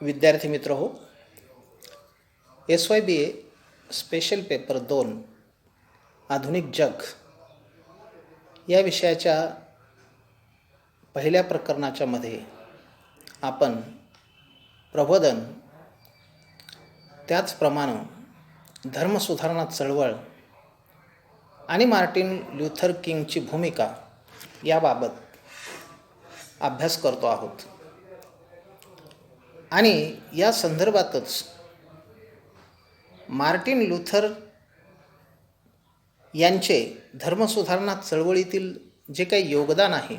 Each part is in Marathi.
विद्यार्थी मित्र हो S Y B A special paper दोन आधुनिक जग या विषयाच्या पहिल्या प्रकरणाच्या मध्ये आपण प्रबोधन त्याचप्रमाणे धर्मसुधारणा चळवळ आणि मार्टिन ल्युथर किंगची भूमिका याबाबत अभ्यास करतो आहोत. आणि या संदर्भातच मार्टिन लुथर यांचे धर्मसुधारणा चळवळीतील जे काही योगदान आहे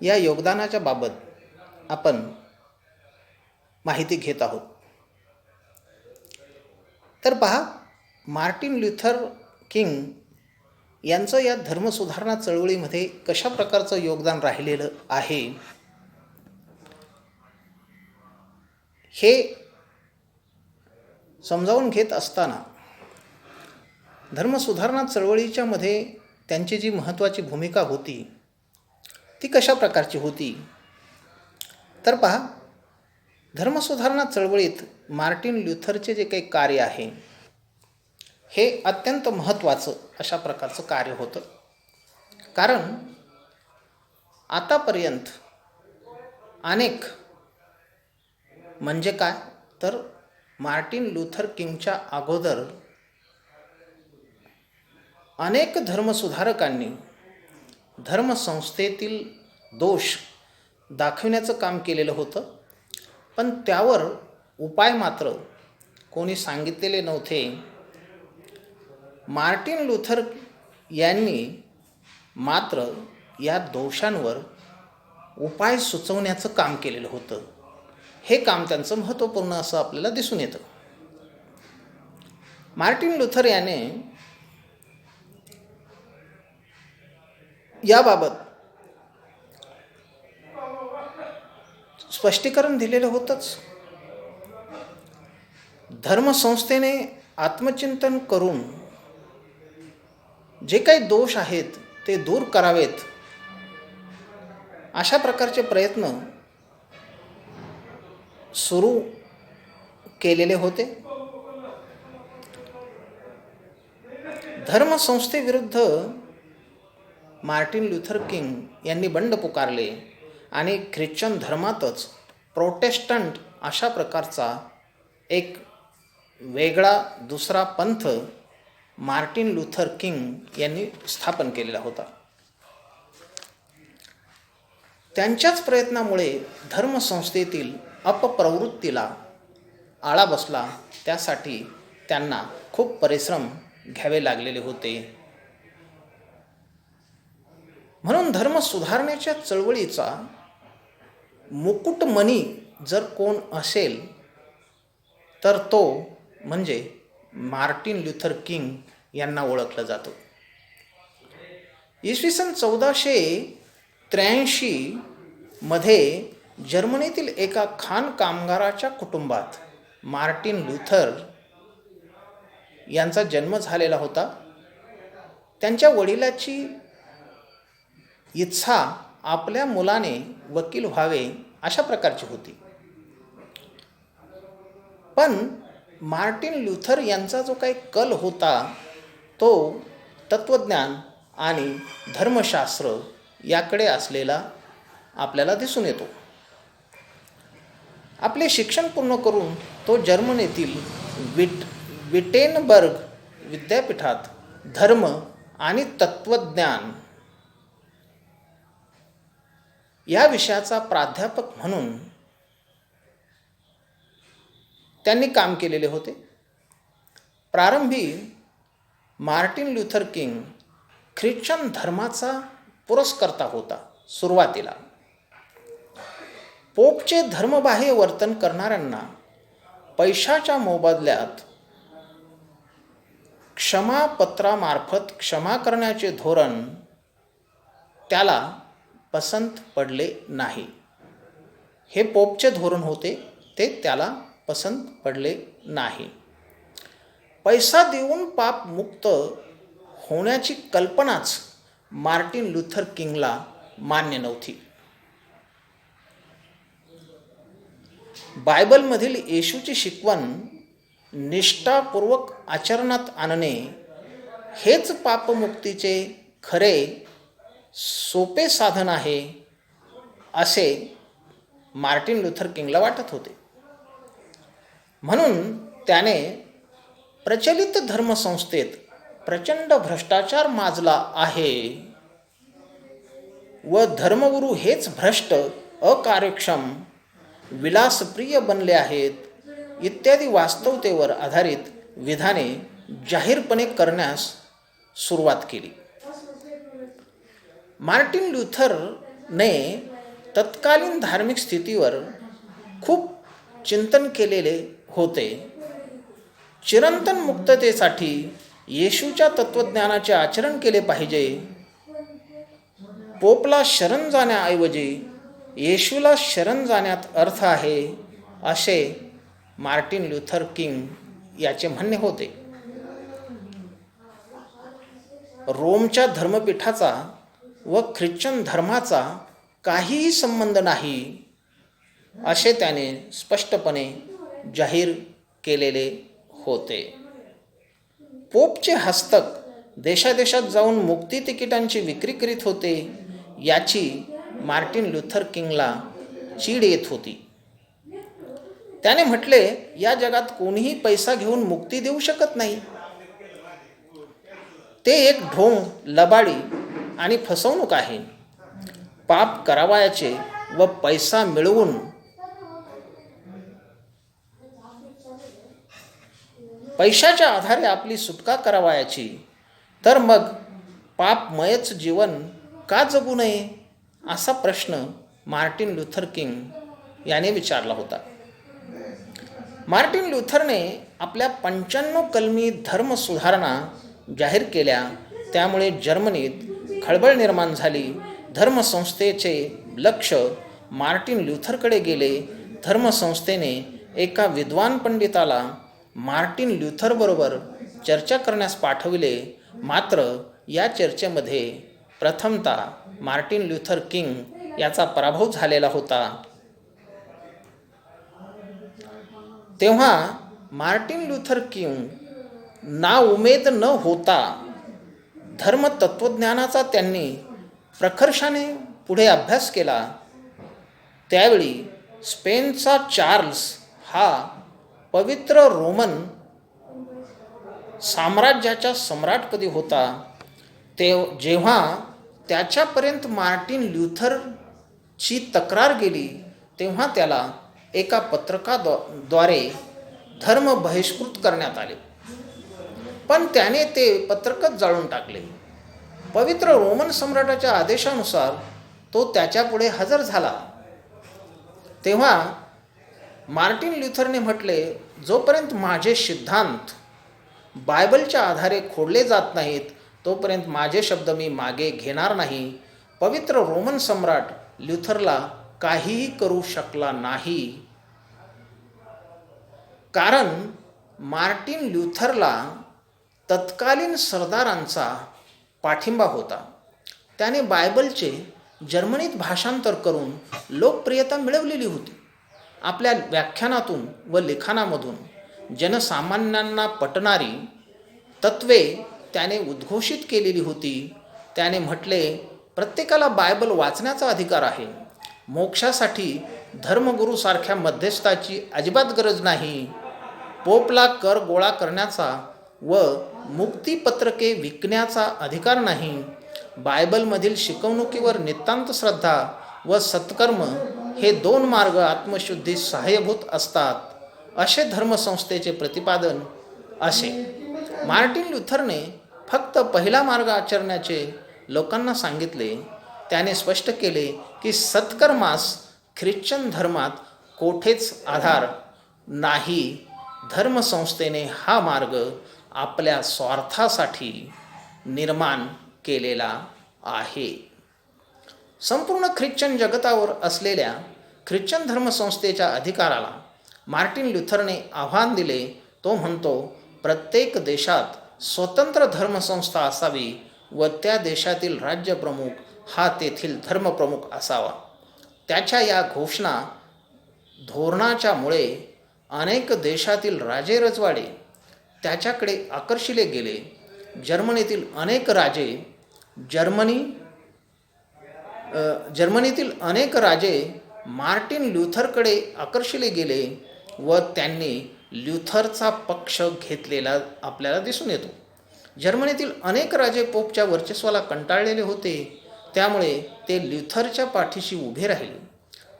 या योगदानाच्या बाबत आपण माहिती घेत आहोत. तर पहा मार्टिन ल्युथर किंग यांचं या धर्मसुधारणा चळवळीमध्ये कशा प्रकारचं योगदान राहिलेलं आहे? हे समजावून घेत असताना धर्मसुधारणा चळवळीच्या मध्ये त्यांची जी महत्त्वाची भूमिका होती ती कशा प्रकारची होती? तर पहा धर्मसुधारणा चळवळीत मार्टिन ल्युथरचे जे काही कार्य आहे हे अत्यंत महत्त्वाचं अशा प्रकारचं कार्य होतं. कारण आतापर्यंत अनेक म्हणजे काय? तर मार्टिन लुथर किंगच्या अगोदर अनेक धर्मसुधारकांनी धर्मसंस्थेतील दोष दाखविण्याचं काम केलेलं होतं. पण त्यावर उपाय मात्र कोणी सांगितलेले नव्हते. मार्टिन लुथर यांनी मात्र या दोषांवर उपाय सुचवण्याचं काम केलेलं होतं. हे काम त्यांचं महत्त्वपूर्ण असं आपल्याला दिसून येतं. मार्टिन लुथर याने याबाबत स्पष्टीकरण दिलेलं होतंच. धर्मसंस्थेने आत्मचिंतन करून जे काही दोष आहेत ते दूर करावेत अशा प्रकारचे प्रयत्न सुरू केलेले होते. धर्मसंस्थेविरुद्ध मार्टिन ल्युथर किंग यांनी बंड पुकारले आणि ख्रिश्चन धर्मातच प्रोटेस्टंट अशा प्रकारचा एक वेगळा दुसरा पंथ मार्टिन लुथर किंग यांनी स्थापन केलेला होता. त्यांच्याच प्रयत्नामुळे धर्मसंस्थेतील अपप्रवृत्तीला आळा बसला त्यासाठी त्यांना खूप परिश्रम घ्यावे लागलेले होते. म्हणून धर्म सुधारण्याच्या चळवळीचा मुकुटमणी जर कोण असेल तर तो म्हणजे मार्टिन ल्युथर किंग यांना ओळखलं जातं. इसवी सन चौदाशे त्र्याऐंशीमध्ये जर्मनीतील एका खान कामगाराच्या कुटुंबात मार्टिन लुथर यांचा जन्म झालेला होता. त्यांच्या वडिलाची इच्छा आपल्या मुलाने वकील व्हावे अशा प्रकारची होती. पण मार्टिन ल्युथर यांचा जो काही कल होता तो तत्त्वज्ञान आणि धर्मशास्त्र याकडे असलेला आपल्याला दिसून येतो. आपले शिक्षण पूर्ण करून तो जर्मनीतील विट विटेनबर्ग विद्यापीठात धर्म आणि तत्त्वज्ञान या विषयाचा प्राध्यापक म्हणून त्यांनी काम केलेले होते. प्रारंभी मार्टिन लुथर किंग ख्रिश्चन धर्माचा पुरस्कर्ता होता सुरुवातीला. पोपचे धर्मबाह्य वर्तन करणाऱ्यांना पैशाच्या मोबदल्यात क्षमापत्रामार्फत क्षमा करण्याचे धोरण त्याला पसंत पडले नाही. हे पोपचे धोरण होते ते त्याला पसंत पडले नाही. पैसा देऊन पाप मुक्त होण्याची कल्पनाच मार्टिन लुथर किंगला मान्य नव्हती. बायबलमधील येशूची शिकवण निष्ठापूर्वक आचरणात आणणे हेच पापमुक्तीचे खरे सोपे साधन आहे असे मार्टिन लुथर किंगला वाटत होते. म्हणून त्याने प्रचलित धर्मसंस्थेत प्रचंड भ्रष्टाचार माजला आहे व धर्मगुरू हेच भ्रष्ट अकार्यक्षम विलासप्रिय बनले आहेत इत्यादी वास्तवतेवर आधारित विधाने जाहीरपणे करण्यास सुरुवात केली. मार्टिन लुथरने तत्कालीन धार्मिक स्थितीवर खूप चिंतन केलेले होते. चिरंतन मुक्ततेसाठी येशूच्या तत्त्वज्ञानाचे आचरण केले पाहिजे. पोपला शरण जाण्याऐवजी येशूला शरण जाण्यात अर्थ आहे असे मार्टिन लुथर किंग याचे म्हणणे होते. रोमच्या धर्मपीठाचा व ख्रिश्चन धर्माचा काहीही संबंध नाही असे त्याने स्पष्टपणे जाहीर केलेले होते. पोपचे हस्तक देशादेशात जाऊन मुक्ती तिकिटांची विक्री करीत होते याची मार्टिन लुथर किंगला चीड येत होती. त्याने म्हटले या जगात कोणीही पैसा घेऊन मुक्ती देऊ शकत नाही. ते एक ढोंग लबाडी आणि फसवणूक आहे. पाप करावायाचे व पैसा मिळवून पैशाच्या आधारे आपली सुटका करावायाची. तर मग पापमयच जीवन का जगू नये? असा प्रश्न मार्टिन लुथर किंग याने विचारला होता. मार्टिन लुथरने आपल्या पंच्याण्णव कलमी धर्म सुधारणा जाहीर केल्या. त्यामुळे जर्मनीत खळबळ निर्माण झाली. धर्मसंस्थेचे लक्ष मार्टिन ल्युथरकडे गेले. धर्मसंस्थेने एका विद्वान पंडिताला मार्टिन ल्युथरबरोबर चर्चा करण्यास पाठविले. मात्र या चर्चेमध्ये प्रथमतः मार्टिन ल्युथर किंग याचा पराभव झालेला होता. तेव्हा मार्टिन ल्युथर किंग ना उमेद न होता धर्मतत्वज्ञानाचा त्यांनी प्रखर्षाने पुढे अभ्यास केला. त्यावेळी स्पेनचा चार्ल्स हा पवित्र रोमन साम्राज्याच्या सम्राटपदी होता? ते जेव्हा त्याच्यापर्यंत मार्टिन ल्युथरची तक्रार गेली तेव्हा त्याला एका पत्रकाद्वारे धर्म बहिष्कृत करण्यात आले. पण त्याने ते पत्रकच जाळून टाकले. पवित्र रोमन सम्राटाच्या आदेशानुसार तो त्याच्यापुढे हजर झाला. तेव्हा मार्टिन ल्युथरने म्हटले जोपर्यंत माझे सिद्धांत बायबलच्या आधारे खोडले जात नाहीत तोपर्यंत माझे शब्द मी मागे घेणार नाही. पवित्र रोमन सम्राट ल्युथरला काहीही करू शकला नाही. कारण मार्टिन ल्युथरला तत्कालीन सरदारांचा पाठिंबा होता. त्याने बायबलचे जर्मनीत भाषांतर करून लोकप्रियता मिळवलेली होती. आपल्या व्याख्यानातून व लिखाणामधून जनसामान्यांना पटणारी तत्वे त्याने उद्घोषित केलेली होती. त्याने म्हटले प्रत्येकाला बायबल वाचण्याचा अधिकार आहे. मोक्षासाठी धर्मगुरूसारख्या मध्यस्थाची अजिबात गरज नाही. पोपला कर गोळा करण्याचा व मुक्तीपत्रके विकण्याचा अधिकार नाही. बायबलमधील शिकवणुकीवर नितांत श्रद्धा व सत्कर्म हे दोन मार्ग आत्मशुद्धी सहाय्यभूत असतात. असे धर्मसंस्थेचे प्रतिपादन असे. मार्टिन लुथरने फक्त पहिला मार्ग आचरण्याचे लोकांना सांगितले त्याने स्पष्ट केले की सत्कर्मास ख्रिश्चन धर्मात कोठेच आधार नाही. धर्मसंस्थेने हा मार्ग आपल्या स्वार्थासाठी निर्माण केलेला आहे. संपूर्ण ख्रिश्चन जगतावर असलेल्या ख्रिश्चन धर्मसंस्थेच्या अधिकाराला मार्टिन ल्युथरने आव्हान दिले. तो म्हणतो प्रत्येक देशात स्वतंत्र धर्मसंस्था असावी व त्या देशातील राज्यप्रमुख हा तेथील धर्मप्रमुख असावा. त्याच्या या घोषणा धोरणाच्यामुळे अनेक देशातील राजे रजवाडे त्याच्याकडे आकर्षिले गेले. जर्मनीतील अनेक राजे जर्मनी जर्मनीतील अनेक राजे मार्टिन ल्युथरकडे आकर्षिले गेले व त्यांनी ल्युथरचा पक्ष घेतलेला आपल्याला दिसून येतो. जर्मनीतील अनेक राजे पोपच्या वर्चस्वाला कंटाळलेले होते. त्यामुळे ते ल्युथरच्या पाठीशी उभे राहिले.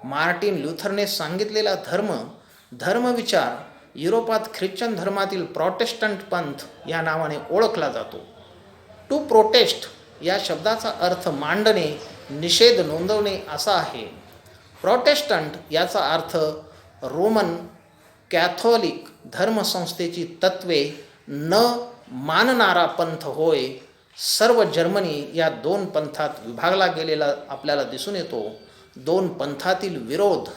मार्टिन ल्युथरने सांगितलेला धर्म धर्मविचार युरोपात ख्रिश्चन धर्मातील प्रॉटेस्टंट पंथ या नावाने ओळखला जातो. टू प्रोटेस्ट या शब्दाचा अर्थ मांडणे निषेध नोंदवणे असा आहे. प्रोटेस्टंट याचा अर्थ रोमन कॅथोलिक धर्मसंस्थेची तत्वे न मानणारा पंथ होय सर्व जर्मनी या दोन पंथात विभागला गेलेला आपल्याला दिसून येतो. दोन पंथातील विरोध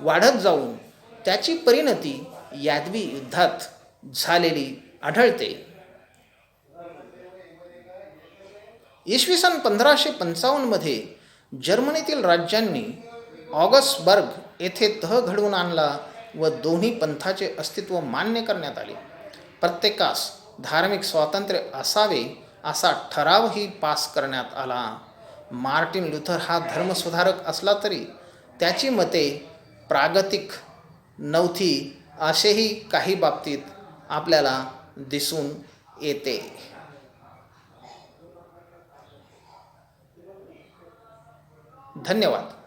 वाढत जाऊन त्याची परिणती यादवी युद्धात झालेली आढळते. इसवी सन पंधराशे पंचावन्नमध्ये जर्मनीतील राज्यांनी ऑगस्टबर्ग येथे तह घडवून आणला. व दोन्ही पंथाचे अस्तित्व मान्य करण्यात आले. प्रत्येकास धार्मिक स्वातंत्र्य असावे असा ठरावही पास करण्यात आला. मार्टिन लुथर हा धर्मसुधारक असला तरी त्याची मते प्रागतिक नव्हती असेही काही बाबतीत आपल्याला दिसून येते. धन्यवाद.